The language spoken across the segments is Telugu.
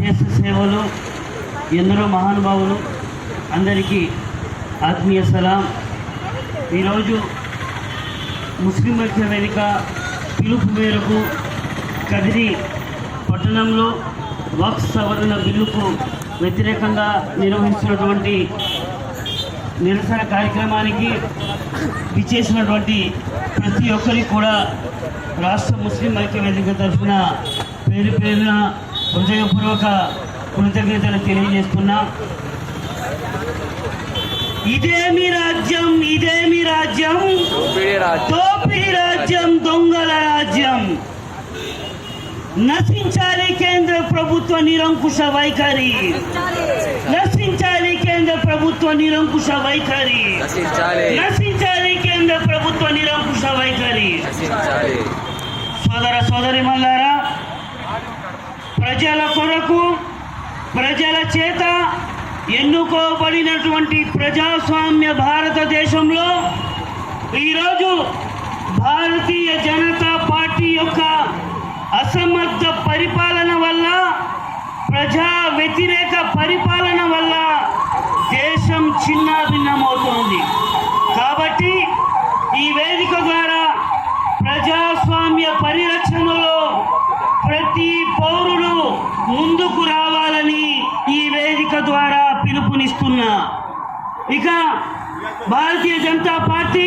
దేశ సేవలు ఎందరో మహానుభావులు అందరికీ ఆత్మీయ సలాం. ఈరోజు ముస్లిం ఐక్య వేదిక పిలుపు మేరకు కదిరి పట్టణంలో వక్స్ సవరణ బిల్లుకు వ్యతిరేకంగా నిర్వహించినటువంటి నిరసన కార్యక్రమానికి విచ్చేసినటువంటి ప్రతి ఒక్కరికి కూడా రాష్ట్ర ముస్లిం ఐక్య వేదిక తరఫున పేరు పేరున హృదయపూర్వక కృతజ్ఞతలు తెలియజేస్తున్నా. ఇదేమి రాజ్యం ఇదేమి రాజ్యం. దోపిడీ రాజ్యం. దొంగల రాజ్యం. నశించాలి కేంద్ర ప్రభుత్వ నిరంకుశ వైఖరి. నశించాలి కేంద్ర ప్రభుత్వ నిరంకుశ వైఖరి. నశించాలి. కేంద్ర ప్రభుత్వ నిరంకుశ వైఖరి. సోదర సోదరి మల్లారా ప్రజల కొరకు ప్రజల చేత ఎన్నుకోబడినటువంటి ప్రజాస్వామ్య భారతదేశంలో ఈరోజు భారతీయ జనతా పార్టీ యొక్క అసమర్థ పరిపాలన వల్ల ప్రజా వ్యతిరేక పరిపాలన వల్ల దేశం చిన్నాభిన్నమవుతోంది కాబట్టి ఈ వేదిక ద్వారా ప్రజాస్వామ్య పరిరక్షణలో ప్రతి పౌరుడు ముందుకు రావాలని ఈ వేదిక ద్వారా పిలుపునిస్తున్నా ఇక భారతీయ జనతా పార్టీ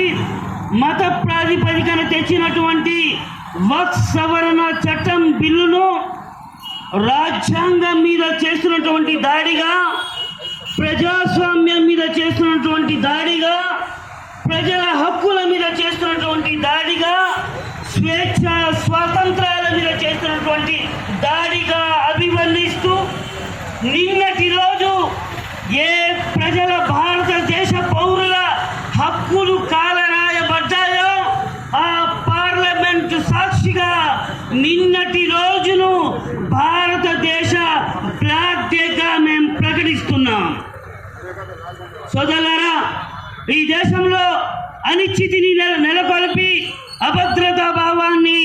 మత ప్రాతిపదికన తెచ్చినటువంటి వక్ సవరణ చట్టం బిల్లును రాజ్యాంగం మీద చేస్తున్నటువంటి దాడిగా ప్రజాస్వామ్యం మీద చేస్తున్నటువంటి దాడిగా ప్రజల హక్కుల మీద చేస్తున్నటువంటి దాడిగా స్వేచ్ఛ స్వాతంత్రాల మీద చేస్తున్నటువంటి దాడిగా అభివర్ణిస్తూ నిన్నటి రోజు ఏ ప్రజల భా పౌరుల హక్కులు కాలరాయబడ్డాయో ఆ పార్లమెంటు సాక్షిగా నిన్నటి రోజును భారతదేశ బ్లాక్ డేగా మేము ప్రకటిస్తున్నాం. సోదరులారా ఈ దేశంలో అనిశ్చితిని నెల నెలకొల్పి అభద్రతా భావాన్ని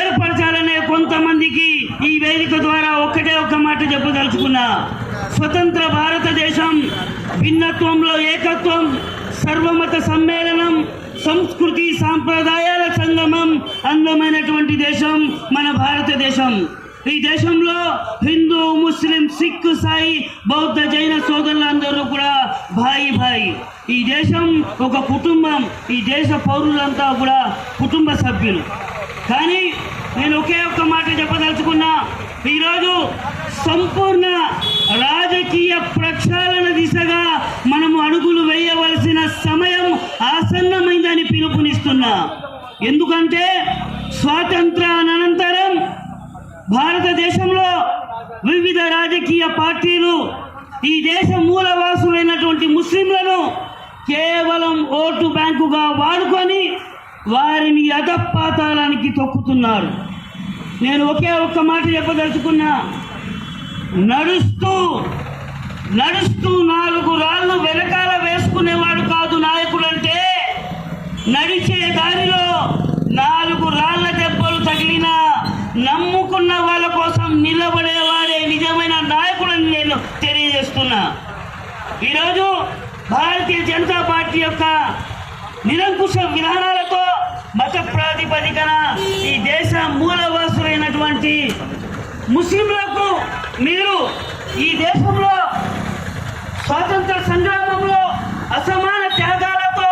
ఏర్పరచాలనే కొంతమందికి ఈ వేదిక ద్వారా ఒక్కటే ఒక్క మాట చెప్పదలుచుకున్నా. స్వతంత్ర భారతదేశం భిన్నత్వంలో ఏకత్వం సర్వమత సమ్మేళనం సంస్కృతి సాంప్రదాయాల సంగమం అందమైనటువంటి దేశం మన భారతదేశం. ఈ దేశంలో హిందూ ముస్లిం సిక్ సాయి బౌద్ధ జైన సోదరులందరూ కూడా భాయి భాయి. ఈ దేశం ఒక కుటుంబం ఈ దేశ పౌరులంతా కూడా కుటుంబ సభ్యులు. కానీ నేను ఒకే ఒక్క మాట చెప్పదలుచుకున్నా ఈరోజు సంపూర్ణ రాజకీయ ప్రక్ష ఎందుకంటే స్వాతంత్ర అనంతరం భారతదేశంలో వివిధ రాజకీయ పార్టీలు ఈ దేశ మూలవాసులైనటువంటి ముస్లింలను కేవలం ఓటు బ్యాంకుగా వాడుకొని వారిని అధపాతాలానికి తొక్కుతున్నారు. నేను ఒకే ఒక్క మాట చెప్పదలుచుకున్నా నడుస్తూ నడుస్తూ నాలుగు రాళ్ళు వెనకాల వేసుకునేవాడు కాదు నాయకుడు అంటే నడిచే దారిలో నాలుగు రాళ్ళ దెబ్బలు తగిలినా నమ్ముకున్న వాళ్ళ కోసం నిలబడేవాడే నిజమైన నాయకుడని నేను తెలియజేస్తున్నా. ఈరోజు భారతీయ జనతా పార్టీ యొక్క నిరంకుశ విధానాలతో మత ప్రాతిపదికన ఈ దేశ మూలవాసులైనటువంటి ముస్లింలకు మీరు ఈ దేశంలో స్వాతంత్ర సంగ్రామంలో అసమాన త్యాగాలతో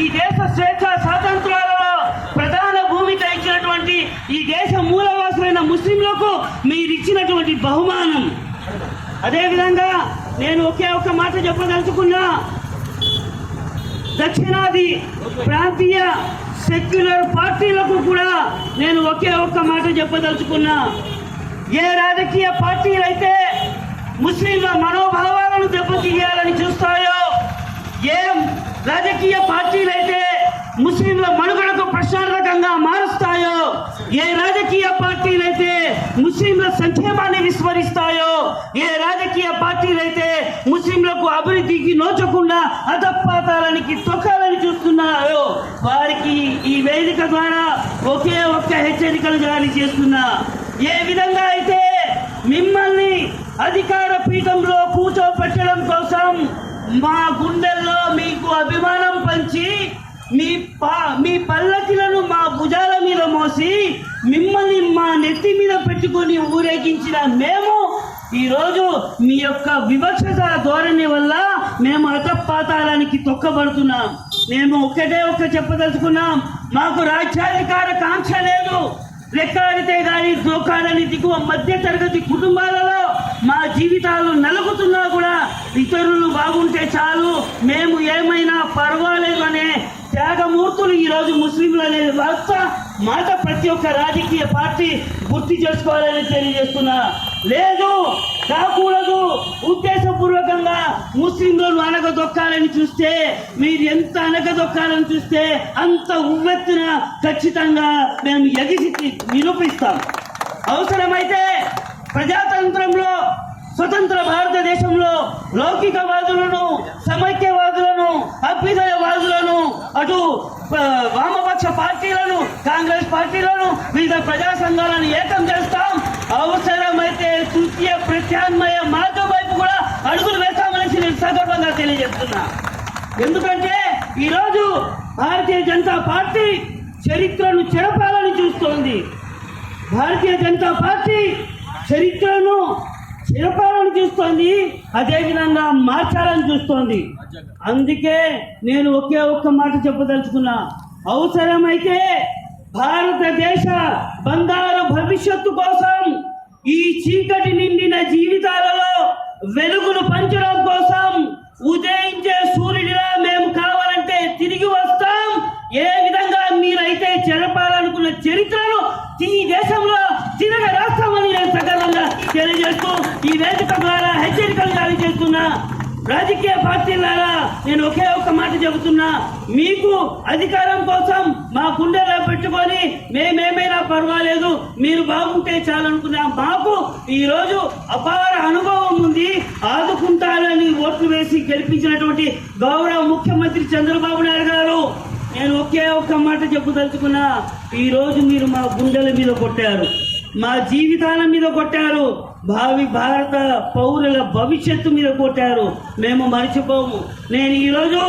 ఈ దేశ స్వేచ్ఛ స్వాతంత్రాలలో ప్రధాన భూమిక ఇచ్చినటువంటి ఈ దేశ మూలవాసులైన ముస్లింలకు మీరు ఇచ్చినటువంటి బహుమానం. అదేవిధంగా నేను ఒకే ఒక మాట చెప్పదలుచుకున్నా దక్షిణాది ప్రాంతీయ సెక్యులర్ పార్టీలకు కూడా నేను ఒకే ఒక్క మాట చెప్పదలుచుకున్నా. ఏ రాజకీయ పార్టీలు అయితే ముస్లింల మనోభావాలను దెబ్బతీయాలని చూస్తాయో ఏ రాజకీయ పార్టీలు అయితే ముస్లింల మనుగడకు ప్రశాంతకంగా మారుస్తాయో ఏ రాజకీయ పార్టీలు అయితే ముస్లింల సంక్షేమాన్ని విస్మరిస్తాయో? ఏ రాజకీయ పార్టీలు అయితే ముస్లింలకు అభివృద్ధికి నోచకుండా అధపాతాలనికి తొక్కాలని చూస్తున్నాయో? వారికి ఈ వేదిక ద్వారా ఒకే ఒక్క హెచ్చరికలు జారీ చేస్తున్నా. ఏ విధంగా అయితే మిమ్మల్ని అధికార పీఠంలో కూర్చోపెట్టడం కోసం మా గుండెల్లో మీకు అభిమానం పంచి మీ పా మీ పల్లకిలను మా భుజాల మీద మోసి మిమ్మల్ని మా నెత్తి మీద పెట్టుకొని ఊరేగించిన మేము ఈరోజు మీ యొక్క వివక్షత ధోరణి వల్ల మేము అతపాతాలానికి తొక్కబడుతున్నాం. మేము ఒక్కటే ఒక్క చెప్పదలుచుకున్నాం. మాకు రాజ్యాధికార కాంక్ష లేదు. లెక్కాడితే కానీ దోకాడని దిగువ మధ్య తరగతి కుటుంబాలలో మా జీవితాలు నలుగుతున్నా కూడా ఇతరులు బాగుంటే చాలు. మేము ఏమైనా పర్వాలేదు అనే త్యాగమూర్తులు ఈరోజు ముస్లింలు అనే వార్త మాట ప్రతి ఒక్క రాజకీయ పార్టీ గుర్తు చేసుకోవాలని తెలియజేస్తున్నా. లేదు కాకూడదు. ఉద్దేశపూర్వకంగా ముస్లింలను అనగదొక్కాలని చూస్తే మీరు ఎంత అనగదొక్కాలని చూస్తే అంత ఉవ్వెత్తున ఖచ్చితంగా మేము ఎగిసి నిరూపిస్తాం. అవసరమైతే ప్రజాతంత్రంలో స్వతంత్ర భారతదేశంలో లౌకికవాదులను సమైక్యవాదులను అభ్యుదయవాదులను అటు వామపక్ష పార్టీలను కాంగ్రెస్ పార్టీలను వివిధ ప్రజా సంఘాలను ఏకం చేస్తాం. అవసరమైతే తృతీయ ప్రత్యామ్నాయ మార్గం వైపు కూడా అడుగులు వేస్తామనేసి నేను సందర్భంగా తెలియజేస్తున్నా. ఎందుకంటే ఈరోజు భారతీయ జనతా పార్టీ చరిత్రను చెరపాలని చూస్తోంది. భారతీయ జనతా పార్టీ చరిత్రను చిరపాలని చూస్తోంది అదేవిధంగా మార్చాలని చూస్తోంది. అందుకే నేను ఒకే ఒక్క మాట చెప్పదలుచుకున్నా. అవసరమైతే భారతదేశ బంగారు భవిష్యత్తు కోసం ఈ చీకటి నిండిన జీవితాలలో వెలుగును పంచడం కోసం ఉదయించే సూర్యుడిలా మేము కావాలంటే తిరిగి వస్తాం. ఏ విధంగా మీరైతే చెరపాలనుకున్న చరిత్రను ఈ దేశంలో నేను తెలియజేస్తూ ఈ వేదిక ద్వారా హెచ్చరికలు జారీ చేస్తున్నా రాజకీయ పార్టీలారా నేను ఒకే ఒక్క మాట చెబుతున్నా. మీకు అధికారం కోసం మా గుండెలో పెట్టుకొని మేమేమైనా పర్వాలేదు మీరు బాగుంటే చాలనుకున్నా మాకు ఈ రోజు అపార అనుభవం ఉంది. ఆదుకుంటారని ఓట్లు వేసి గెలిపించినటువంటి గౌరవ ముఖ్యమంత్రి చంద్రబాబు నాయుడు గారు నేను ఒకే ఒక్క మాట చెప్పదలుచుకున్నా. ఈ రోజు మీరు మా గుండెల మీద కొట్టారు. మా జీవితాల మీద కొట్టారు. భావి భారత పౌరుల భవిష్యత్తు మీద కొట్టారు. మేము మర్చిపోము. నేను ఈరోజు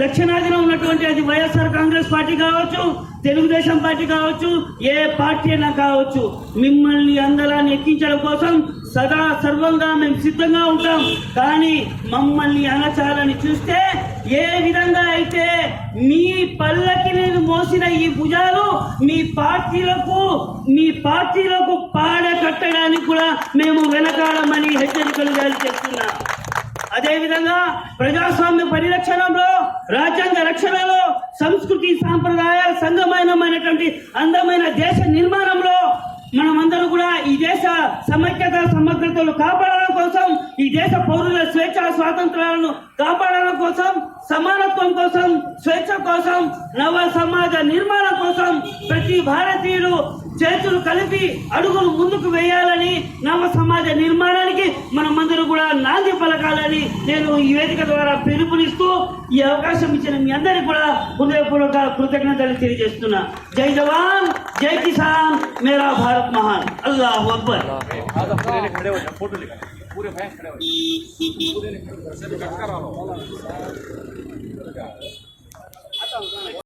దక్షిణాదిన ఉన్నటువంటి అది వైఎస్ఆర్ కాంగ్రెస్ పార్టీ కావచ్చు తెలుగుదేశం పార్టీ కావచ్చు ఏ పార్టీ అయినా కావచ్చు మిమ్మల్ని అందరాన్ని ఎక్కించడం కోసం సదా సర్వంగా మేము సిద్ధంగా ఉంటాం. కానీ మమ్మల్ని అనచాలని చూస్తే ఏ విధంగా అయితే మీ పల్లకి నేను మోసిన ఈ భుజాలు మీ పార్టీలకు మీ పార్టీలకు పాడ కట్టడానికి కూడా మేము వెనకాడమని హెచ్చరికలు జారీ చేస్తున్నాం. అదేవిధంగా ప్రజాస్వామ్య పరిరక్షణలో రాజ్యాంగ రక్షణలో సంస్కృతి సాంప్రదాయాల సంగమైనటువంటి అందమైన దేశ నిర్మాణంలో మనమందరం కూడా ఈ దేశ సమైక్యత సమగ్రతలు కాపాడడం కోసం ఈ దేశ పౌరుల స్వేచ్ఛ స్వాతంత్రాలను కాపాడడం కోసం కోసం స్వేచ్ఛ కోసం నవ సమాజ నిర్మాణం కోసం ప్రతి భారతీయుడు చేతులు కలిపి అడుగులు ముందుకు వేయాలని నవ సమాజ నిర్మాణానికి మనమందరం కూడా నాంది పలకాలని నేను ఈ వేదిక ద్వారా పిలుపునిస్తూ ఈ అవకాశం ఇచ్చిన మీ అందరికీ కూడా హృదయపూర్వక కృతజ్ఞతలు తెలియజేస్తున్నా జై జవాన్ జై కిసాన్ మేరా భారత్ మహాన్ అల్లాహ్ అక్బర్ आधा पूरे खड़े हो जाओ फोटो लेकर पूरे फैन खड़े हो जाओ पूरे cara.